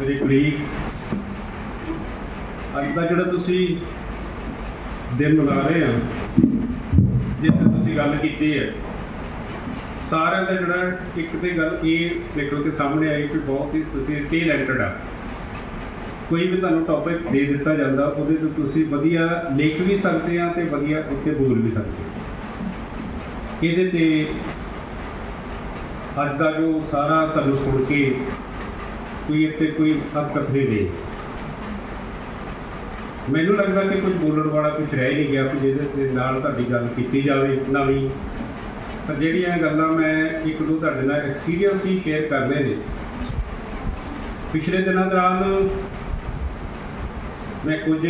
ਮੇਰੇ ਕਲੀਗਸ ਅੱਜ ਦਾ ਜਿਹੜਾ ਤੁਸੀਂ ਦਿਨ ਮਨਾ ਰਹੇ ਆ ਜਿੱਥੇ ਤੁਸੀਂ ਗੱਲ ਕੀਤੀ ਹੈ, ਸਾਰਿਆਂ ਦਾ ਜਿਹੜਾ ਇੱਕ ਤੇ ਗੱਲ ਇਹ ਨਿਕਲ ਕੇ ਸਾਹਮਣੇ ਆਈ ਕਿ ਬਹੁਤ ਹੀ ਤੁਸੀਂ ਟੈਲੈਂਟਡ ਆ। ਕੋਈ ਵੀ ਤੁਹਾਨੂੰ ਟੌਪਿਕ ਦੇ ਦਿੱਤਾ ਜਾਂਦਾ, ਉਹਦੇ ਤੋਂ ਤੁਸੀਂ ਵਧੀਆ ਲਿਖ ਵੀ ਸਕਦੇ ਆ ਤੇ ਵਧੀਆ ਉੱਤੇ ਬੋਲ ਵੀ ਸਕਦੇ ਇਹਦੇ ਤੇ ਅੱਜ ਦਾ ਜੋ ਸਾਰਾ ਤੁਹਾਨੂੰ ਸੁਣ ਕੇ ਕੋਈ ਇੱਥੇ ਕੋਈ ਹੱਥ ਨਹੀਂ ਦੇ। ਮੈਨੂੰ ਲੱਗਦਾ ਕਿ ਕੁਝ ਬੋਲਣ ਵਾਲਾ ਕੁਝ ਰਹਿ ਨਹੀਂ ਗਿਆ ਕਿ ਜਿਹਦੇ ਨਾਲ ਤੁਹਾਡੀ ਗੱਲ ਕੀਤੀ ਜਾਵੇ ਨਵੀਂ ਤਾਂ ਜਿਹੜੀਆਂ ਗੱਲਾਂ ਮੈਂ ਇੱਕ ਦੋ ਤੁਹਾਡੇ ਨਾਲ ਐਕਸਪੀਰੀਅੰਸ ਹੀ ਸ਼ੇਅਰ ਕਰਨੇ ਨੇ। ਪਿਛਲੇ ਦਿਨਾਂ ਦੌਰਾਨ ਮੈਂ ਕੁਝ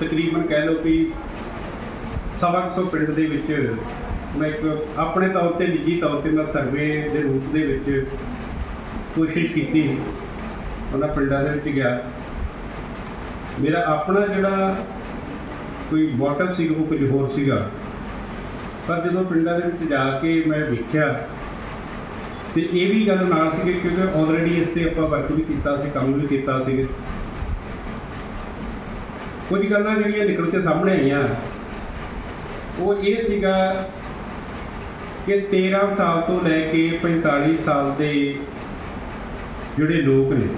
ਤਕਰੀਬਨ ਕਹਿ ਲਓ ਕਿ ਸਵਾ ਕੁ ਸੌ ਪਿੰਡ ਦੇ ਵਿੱਚ ਮੈਂ ਇੱਕ ਆਪਣੇ ਤੌਰ ਤੇ, ਨਿੱਜੀ ਤੌਰ ਤੇ ਮੈਂ ਸਰਵੇ ਦੇ ਰੂਪ ਦੇ ਵਿੱਚ ਕੋਸ਼ਿਸ਼ ਕੀਤੀ। ਉਹਨਾਂ ਪਿੰਡਾਂ ਦੇ ਵਿੱਚ ਗਿਆ। ਮੇਰਾ ਆਪਣਾ ਜਿਹੜਾ ਕੋਈ ਮੋਟਿਵ ਸੀ, ਉਹ ਕੁਝ ਹੋਰ ਸੀਗਾ। ਪਰ ਜਦੋਂ ਪਿੰਡਾਂ ਦੇ ਵਿੱਚ ਜਾ ਕੇ ਮੈਂ ਦੇਖਿਆ ਤੇ ਇਹ ਵੀ ਗੱਲ ਨਾਲ ਸੀ ਕਿਉਂਕਿ ਆਲਰੇਡੀ ਇਸ ਤੇ ਆਪਾਂ ਵਰਕ ਵੀ ਕੀਤਾ ਸੀ, ਕੰਮ ਵੀ ਕੀਤਾ ਸੀ। ਕੁਝ ਗੱਲਾਂ ਜਿਹੜੀਆਂ ਨਿਕਲ ਕੇ ਸਾਹਮਣੇ ਆਈਆਂ, ਉਹ ਇਹ ਸੀਗਾ ਕਿ 13 ਸਾਲ ਤੋਂ ਲੈ ਕੇ 45 ਸਾਲ ਦੇ ਜਿਹੜੇ ਲੋਕ ਨੇ,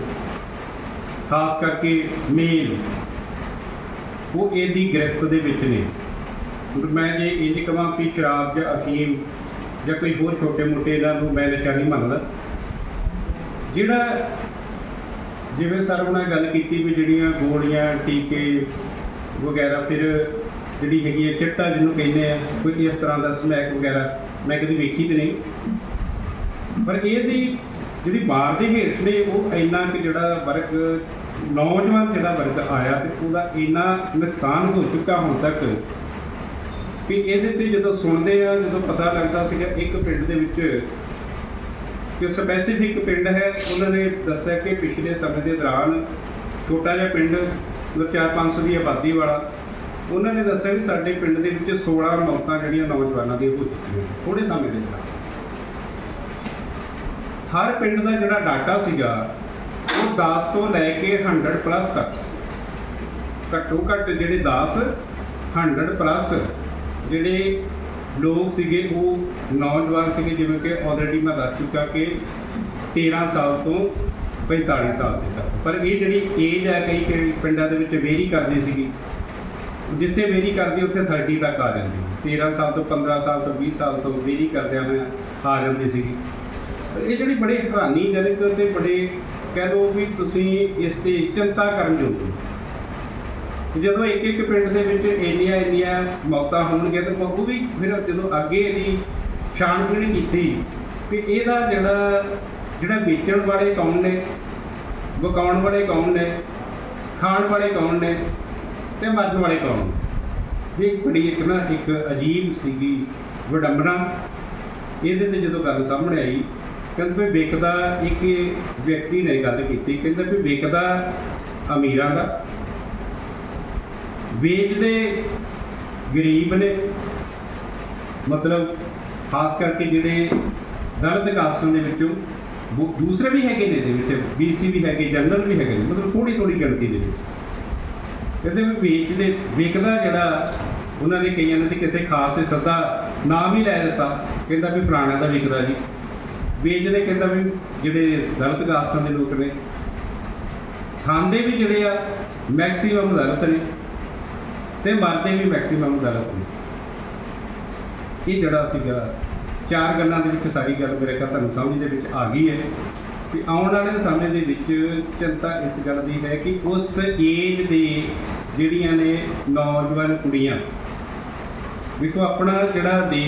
ਖਾਸ ਕਰਕੇ ਮੇਲ, ਉਹ ਇਹਦੀ ਗ੍ਰਿਫਤ ਦੇ ਵਿੱਚ ਨੇ। ਮੈਂ ਜੇ ਇੰਜ ਕਹਾਂ ਕਿ ਸ਼ਰਾਬ ਜਾਂ ਅਫੀਮ ਜਾਂ ਕੋਈ ਹੋਰ ਛੋਟੇ ਮੋਟੇ ਇਹਨਾਂ ਨੂੰ ਮੈਂ ਨਸ਼ਾ ਨਹੀਂ ਮੰਨਦਾ। ਜਿਹੜਾ ਜਿਵੇਂ ਸਰ ਉਹਨਾਂ ਗੱਲ ਕੀਤੀ ਵੀ ਜਿਹੜੀਆਂ ਗੋਲੀਆਂ, ਟੀਕੇ ਵਗੈਰਾ ਫਿਰ ਜਿਹੜੀ ਹੈਗੀ ਹੈ ਚਿੱਟਾ ਜਿਹਨੂੰ ਕਹਿੰਦੇ ਆ, ਕੋਈ ਇਸ ਤਰ੍ਹਾਂ ਦਾ ਸਮੈਕ ਵਗੈਰਾ ਮੈਂ ਕਦੀ ਵੇਖੀ ਤੇ ਨਹੀਂ। ਪਰ ਇਹਦੀ ਜਿਹੜੀ ਬਾਹਰ ਦੀ ਹੇਠ ਨੇ, ਉਹ ਇੰਨਾ ਕਿ ਜਿਹੜਾ ਵਰਗ, ਨੌਜਵਾਨ ਜਿਹੜਾ ਵਰਗ ਆਇਆ ਤੇ ਉਹਦਾ ਇੰਨਾ ਨੁਕਸਾਨ ਹੋ ਚੁੱਕਾ ਹੁਣ ਤੱਕ ਕਿ ਇਹਦੇ ਤੇ ਜਦੋਂ ਸੁਣਦੇ ਆ, ਜਦੋਂ ਪਤਾ ਲੱਗਦਾ ਸੀਗਾ ਇੱਕ ਪਿੰਡ ਦੇ ਵਿੱਚ ਕਿ ਸਪੈਸੀਫਿਕ ਪਿੰਡ ਹੈ, ਉਹਨਾਂ ਨੇ ਦੱਸਿਆ ਕਿ ਪਿਛਲੇ ਸਮੇਂ ਦੇ ਦੌਰਾਨ ਛੋਟਾ ਜਿਹਾ ਪਿੰਡ, ਮਤਲਬ 4-500 ਦੀ ਆਬਾਦੀ ਵਾਲਾ, ਉਹਨਾਂ ਨੇ ਦੱਸਿਆ ਵੀ ਸਾਡੇ ਪਿੰਡ ਦੇ ਵਿੱਚ 16 ਮੌਤਾਂ ਜਿਹੜੀਆਂ ਨੌਜਵਾਨਾਂ ਦੀਆਂ ਹੋ ਚੁੱਕੀਆਂ ਥੋੜੇ ਸਮੇਂ ਦੇ ਵਿੱਚ ਹਰ ਪਿੰਡ ਦਾ ਜਿਹੜਾ ਡਾਟਾ ਸੀਗਾ, ਉਹ 10 ਤੋਂ ਲੈ ਕੇ 100 ਪਲੱਸ ਤੱਕ। ਘੱਟੋ ਘੱਟ ਜਿਹੜੇ 10 100 ਪਲੱਸ ਜਿਹੜੇ ਲੋਕ ਸੀਗੇ, ਉਹ ਨੌਜਵਾਨ ਸੀਗੇ, ਜਿਵੇਂ ਕਿ ਆਲਰੇਡੀ ਮੈਂ ਦੱਸ ਚੁੱਕਾ ਕਿ 13 ਸਾਲ ਤੋਂ 45 ਸਾਲ ਦੇ ਤੱਕ। ਪਰ ਇਹ ਜਿਹੜੀ ਏਜ ਹੈ, ਕਈ ਪਿੰਡਾਂ ਦੇ ਵਿੱਚ ਵੇਰੀ ਕਰਦੀ ਸੀਗੀ। ਜਿੱਥੇ ਵੇਰੀ ਕਰਦੀ, ਉੱਥੇ 30 ਤੱਕ ਆ ਜਾਂਦੀ। 13 ਸਾਲ ਤੋਂ 15 ਸਾਲ ਤੋਂ 20 ਸਾਲ ਤੋਂ ਵੇਰੀ ਕਰਦਿਆਂ ਹੋਇਆ ਆ ਜਾਂਦੀ ਸੀਗੀ। ਇਹ ਜਿਹੜੀ ਬੜੀ ਹੈਰਾਨੀਜਨਕ ਤੇ ਬੜੇ ਕਹਿ ਲਓ ਵੀ ਤੁਸੀਂ ਇਸ ਤੇ ਚਿੰਤਾ ਕਰਨ ਯੋਗ ਜਦੋਂ ਇੱਕ ਇੱਕ ਪਿੰਡ ਦੇ ਵਿੱਚ ਇੰਨੀਆਂ ਇੰਨੀਆਂ ਮੌਤਾਂ ਹੋਣਗੀਆਂ ਤਾਂ ਉਹ ਵੀ ਫਿਰ ਜਦੋਂ ਅੱਗੇ ਇਹਦੀ ਛਾਣਬੀਣ ਕੀਤੀ ਕਿ ਇਹਦਾ ਜਿਹੜਾ ਜਿਹੜਾ ਵੇਚਣ ਵਾਲੇ ਕੌਣ ਨੇ ਵਿਕਾਉਣ ਵਾਲੇ ਕੌਣ ਨੇ, ਖਾਣ ਵਾਲੇ ਕੌਣ ਨੇ ਤੇ ਮਰਨ ਵਾਲੇ ਕੌਣ ਨੇ। ਇਹ ਬੜੀ ਇੱਕ ਨਾ ਇੱਕ ਅਜੀਬ ਸੀਗੀ ਵਿਡੰਬਨਾ। ਇਹਦੇ ਤੇ ਜਦੋਂ ਗੱਲ ਸਾਹਮਣੇ ਆਈ ਕਹਿੰਦੇ ਵੀ ਵਿਕਦਾ ਇੱਕ ਵਿਅਕਤੀ ਨੇ ਗੱਲ ਕੀਤੀ, ਕਹਿੰਦਾ ਵੀ ਵਿਕਦਾ ਅਮੀਰਾਂ ਦਾ। ਵੇਚਦੇ ਗਰੀਬ ਨੇ। ਮਤਲਬ ਖਾਸ ਕਰਕੇ ਜਿਹੜੇ ਦਲਿਤ ਕਾਸਟਾਂ ਦੇ ਵਿੱਚੋਂ ਦੂ- ਦੂਸਰੇ ਵੀ ਹੈਗੇ ਨੇ ਇਹਦੇ ਵਿੱਚ ਬੀਸੀ ਵੀ ਹੈਗੇ, ਜਨਰਲ ਵੀ ਹੈਗੇ ਨੇ, ਮਤਲਬ ਥੋੜੀ ਥੋੜੀ ਗਿਣਤੀ ਦੇ ਵਿੱਚ। ਕਹਿੰਦੇ ਵੀ ਵੇਚਦੇ, ਵਿਕਦਾ ਜਿਹੜਾ ਉਹਨਾਂ ਨੇ ਕਈਆਂ ਨੇ ਤੇ ਕਿਸੇ ਖਾਸ ਹਿੱਸੇ ਦਾ ਨਾਮ ਹੀ ਲੈ ਦਿੱਤਾ, ਕਹਿੰਦਾ ਵੀ ਫਲਾਣਾ ਦਾ ਵਿਕਦਾ ਜੀ। ਵੀ ਵੇਚਦੇ ਕਹਿੰਦਾ ਵੀ ਜਿਹੜੇ ਦਲਿਤ ਕਾਸਤਾਂ ਦੇ ਲੋਕ ਨੇ, ਖਾਂਦੇ ਵੀ ਜਿਹੜੇ ਆ ਮੈਕਸਿਮਮ ਦਲਿਤ ਨੇ ਤੇ ਮਰਦੇ ਵੀ ਮੈਕਸਿਮਮ ਦਲਿਤ ਨੇ। ਇਹ ਜਿਹੜਾ ਸੀਗਾ, ਚਾਰ ਗੱਲਾਂ ਦੇ ਵਿੱਚ ਸਾਰੀ ਗੱਲ ਮੇਰੇ ਖਿਆਲ ਤੁਹਾਨੂੰ ਸਮਝ ਦੇ ਵਿੱਚ ਆ ਗਈ ਹੈ ਕਿ ਆਉਣ ਵਾਲੇ ਸਮੇਂ ਦੇ ਵਿੱਚ ਚਿੰਤਾ ਇਸ ਗੱਲ ਦੀ ਹੈ ਕਿ ਉਸ ਏਜ ਦੇ ਜਿਹੜੀਆਂ ਨੇ ਨੌਜਵਾਨ ਕੁੜੀਆਂ ਵੇਖੋ ਆਪਣਾ ਜਿਹੜਾ ਦੇਸ਼